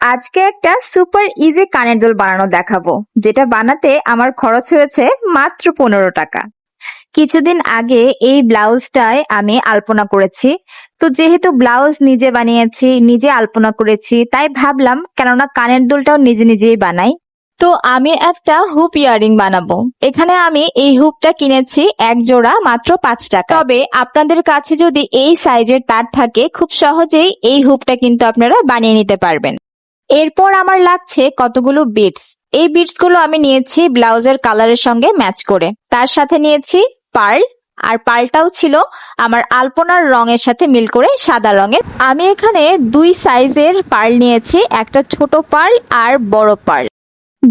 আজকে একটা super easy কানের দুল বানানো দেখাবো, যেটা বানাতে আমার খরচ হয়েছে মাত্র পনেরো টাকা। কিছুদিন আগে এই ব্লাউজটায় আমি আলপনা করেছি। তো যেহেতু ব্লাউজ নিজে বানিয়েছি, নিজে আলপনা করেছি, তাই ভাবলাম কেননা কানের দুলটাও নিজে নিজেই বানাই। তো আমি একটা হুপ ইয়ারিং বানাবো। এখানে আমি এই হুপটা কিনেছি এক জোড়া মাত্র পাঁচ টাকা। তবে আপনাদের কাছে যদি এই সাইজের তার থাকে, খুব সহজেই এই হুপটা কিন্তু আপনারা বানিয়ে নিতে পারবেন। এরপর আমার লাগছে কতগুলো বিটস এই বিটসগুলো আমি নিয়েছি ব্লাউজের কালারের সঙ্গে ম্যাচ করে। তার সাথে নিয়েছি পার্ল, আর পালটাও ছিল আমার আলপনার রঙের সাথে মিল করে সাদা রঙের। আমি এখানে দুই সাইজের পার্ল নিয়েছি, একটা ছোট পার্ল আর বড় পার্ল।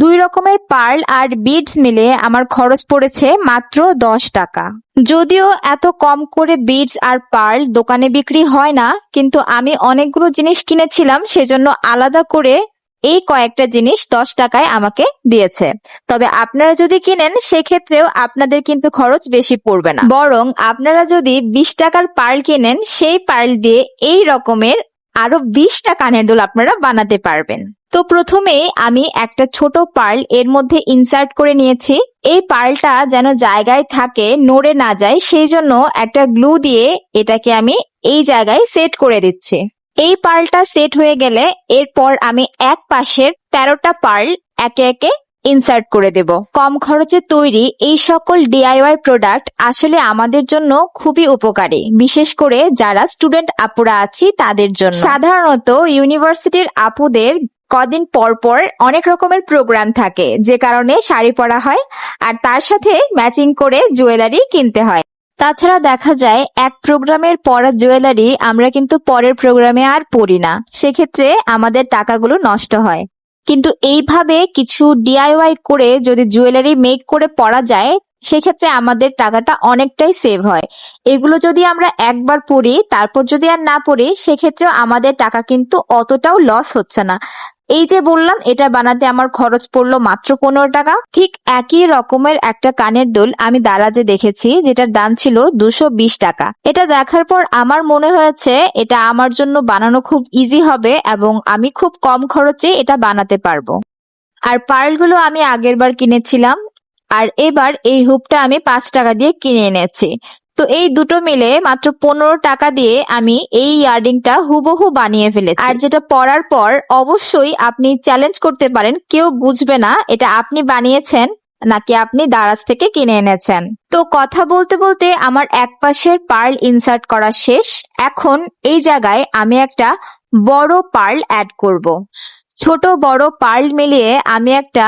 দুই রকমের পার্ল আর বিডস মিলে আমার খরচ পড়েছে মাত্র দশ টাকা। যদিও এত কম করে বিডস আর পার্ল দোকানে বিক্রি হয় না, কিন্তু আমি অনেকগুলো জিনিস কিনেছিলাম, সেজন্য আলাদা করে এই কয়েকটা জিনিস দশ টাকায় আমাকে দিয়েছে। তবে আপনারা যদি কিনেন, সেক্ষেত্রেও আপনাদের কিন্তু খরচ বেশি পড়বে না। বরং আপনারা যদি বিশ টাকার পার্ল কিনেন, সেই পার্ল দিয়ে এই রকমের আরও বিশটা কানের দুল আপনারা বানাতে পারবেন। তো প্রথমেই আমি একটা ছোট পার্ল এর মধ্যে ইনসার্ট করে নিয়েছি। এই পার্লটা যেন জায়গায় থাকে, নড়ে না যায়, সেই জন্য একটা গ্লু দিয়ে এটাকে আমি এই জায়গায় সেট করে দিচ্ছি। এই পার্লটা সেট হয়ে গেলে এরপর আমি এক পাশের তেরোটা পার্ল একে একে ইনসার্ট করে দেব। কম খরচে তৈরি এই সকল ডিআইওয়াই প্রোডাক্ট আসলে আমাদের জন্য খুবই উপকারী, বিশেষ করে যারা স্টুডেন্ট আপুরা আছি তাদের জন্য। সাধারণত ইউনিভার্সিটির আপুদের কদিন পর পর অনেক রকমের প্রোগ্রাম থাকে, যে কারণে শাড়ি পরা হয় আর তার সাথে ম্যাচিং করে জুয়েলারি কিনতে হয়। তাছাড়া দেখা যায়, এক প্রোগ্রামের পরা জুয়েলারি আমরা কিন্তু পরের প্রোগ্রামে আর পড়ি না। সেক্ষেত্রে আমাদের টাকাগুলো নষ্ট হয়। কিন্তু এইভাবে কিছু ডিআইওয়াই করে যদি জুয়েলারি মেক করে পরা যায়, সেক্ষেত্রে আমাদের টাকাটা অনেকটাই সেভ হয়। এগুলো যদি আমরা একবার পড়ি তারপর যদি আর না পড়ি সেক্ষেত্রেও আমাদের টাকা কিন্তু অতটাও লস হচ্ছে না। এই যে বললাম, এটা বানাতে আমার খরচ পড়ল মাত্র পনেরো টাকা। ঠিক একই রকমের একটা কানের দুল আমি দারাজে দেখেছি, যেটার দাম ছিল দুশো টাকা। এটা দেখার পর আমার মনে হয়েছে, এটা আমার জন্য বানানো খুব ইজি হবে এবং আমি খুব কম খরচে এটা বানাতে পারব। আর পার্লগুলো আমি আগের বার কিনেছিলাম, আর এবার এই হুপটা আমি পাঁচ টাকা দিয়ে কিনে এনেছি। তো এই দুটো মিলে মাত্র পনেরো টাকা দিয়ে আমি এই ইয়াররিংটা হুবহু বানিয়ে ফেলেছি। আর যেটা পরার পর অবশ্যই আপনি চ্যালেঞ্জ করতে পারেন, কেউ বুঝবে না এটা আপনি বানিয়েছেন নাকি আপনি দারাজ থেকে কিনে এনেছেন। তো কথা বলতে বলতে আমার এক পাশের পার্ল ইনসার্ট করা শেষ। এখন এই জায়গায় আমি একটা বড় পার্ল অ্যাড করব। ছোট বড় পার্ল মিলিয়ে আমি একটা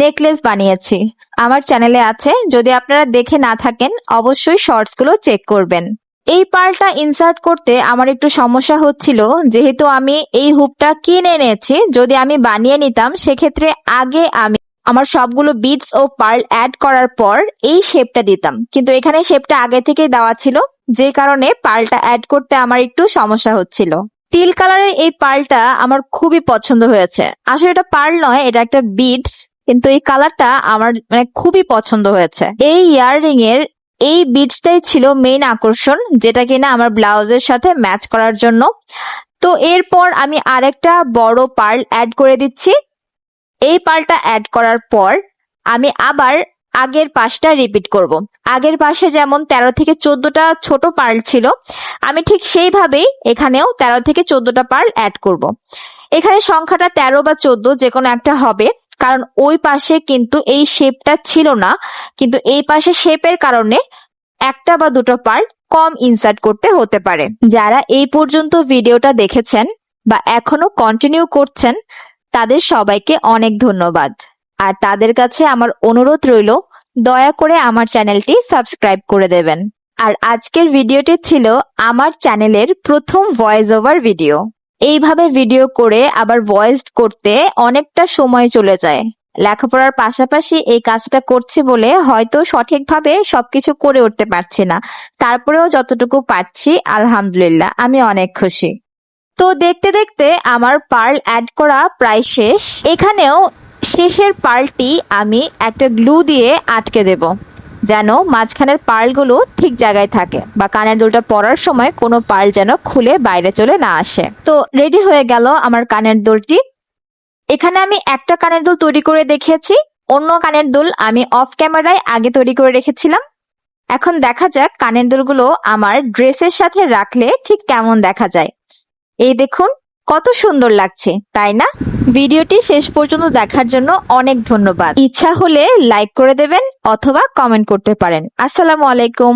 নেকলেস বানিয়েছি। আমার চ্যানেলে আছে, যদি আপনারা দেখে না থাকেন, অবশ্যই শর্টসগুলো চেক করবেন। এই পার্লটা ইনসার্ট করতে আমার একটু সমস্যা হচ্ছিল, যেহেতু আমি এই হুপটা কিনে এনেছি, যদি আমি বানিয়ে নিতাম, সেক্ষেত্রে আগে আমি আমার সবগুলো বিটস ও পার্ল অ্যাড করার পর এই শেপটা দিতাম। কিন্তু এখানে শেপটা আগে থেকেই দেওয়া ছিল, যে কারণে পার্লটা অ্যাড করতে আমার একটু সমস্যা হচ্ছিল। তিল কালারের এই পার্লটা আমার খুবই পছন্দ হয়েছে। আসলে এটা পার্ল নয়, এটা একটা বিটস কিন্তু এই কালারটা আমার মানে খুবই পছন্দ হয়েছে। এই ইয়াররিং এর এই বিটসটাই ছিল মেইন আকর্ষণ, যেটা কিনা আমার ব্লাউজের সাথে ম্যাচ করার জন্য। তো এরপর আমি আরেকটা বড় পার্ল অ্যাড করে দিচ্ছি। এই পার্লটা অ্যাড করার পর আমি আবার আগের পাশটা রিপিট করব। আগের পাশে যেমন তেরো থেকে চোদ্দটা ছোট পার্ল ছিল, আমি ঠিক সেইভাবেই এখানেও তেরো থেকে চোদ্দটা পার্ল অ্যাড করব। এখানে সংখ্যাটা তেরো বা চোদ্দ যে কোনো একটা হবে। কারণ ওই পাশে কিন্তু এই শেপটা ছিল না। কিন্তু এই পাশে শেপের কারণে একটা বা দুটো পার্ট কম ইনসার্ট করতে হতে পারে। যারা এই পর্যন্ত ভিডিওটা দেখেছেন বা এখনও কন্টিনিউ করছেন, তাদের সবাইকে অনেক ধন্যবাদ। আর তাদের কাছে আমার অনুরোধ রইল, দয়া করে আমার চ্যানেলটি সাবস্ক্রাইব করে দেবেন। আর আজকের ভিডিওটি ছিল আমার চ্যানেলের প্রথম ভয়েস ওভার ভিডিও এইভাবে ভিডিও করে আবার ভয়েস করতে অনেকটা সময় চলে যায়। লেখাপড়ার পাশাপাশি এই কাজটা করছি বলে হয়তো সঠিকভাবে সবকিছু করে উঠতে পারছি না। তারপরেও যতটুকু পারছি, আলহামদুলিল্লাহ, আমি অনেক খুশি। তো দেখতে দেখতে আমার পার্ল অ্যাড করা প্রায় শেষ। এখানেও শেষের পার্লটি আমি একটা গ্লু দিয়ে আটকে দেব। যেন মাঝখানের পার্লগুলো ঠিক জায়গায় থাকে বা কানের দুলটা পরার সময় কোনো পার্ল যেন খুলে বাইরে চলে না আসে। তো রেডি হয়ে গেল আমার কানের দুলটি। এখানে আমি একটা কানের দুল তৈরি করে দেখিয়েছি, অন্য কানের দুল আমি অফ ক্যামেরায় আগে তৈরি করে রেখেছিলাম। এখন দেখা যাক কানের দুলগুলো আমার ড্রেসের সাথে রাখলে ঠিক কেমন দেখা যায়। এই দেখুন কত সুন্দর লাগছে, তাই না? ভিডিওটি শেষ পর্যন্ত দেখার জন্য অনেক ধন্যবাদ। ইচ্ছা হলে লাইক করে দেবেন অথবা কমেন্ট করতে পারেন। আসসালামু আলাইকুম।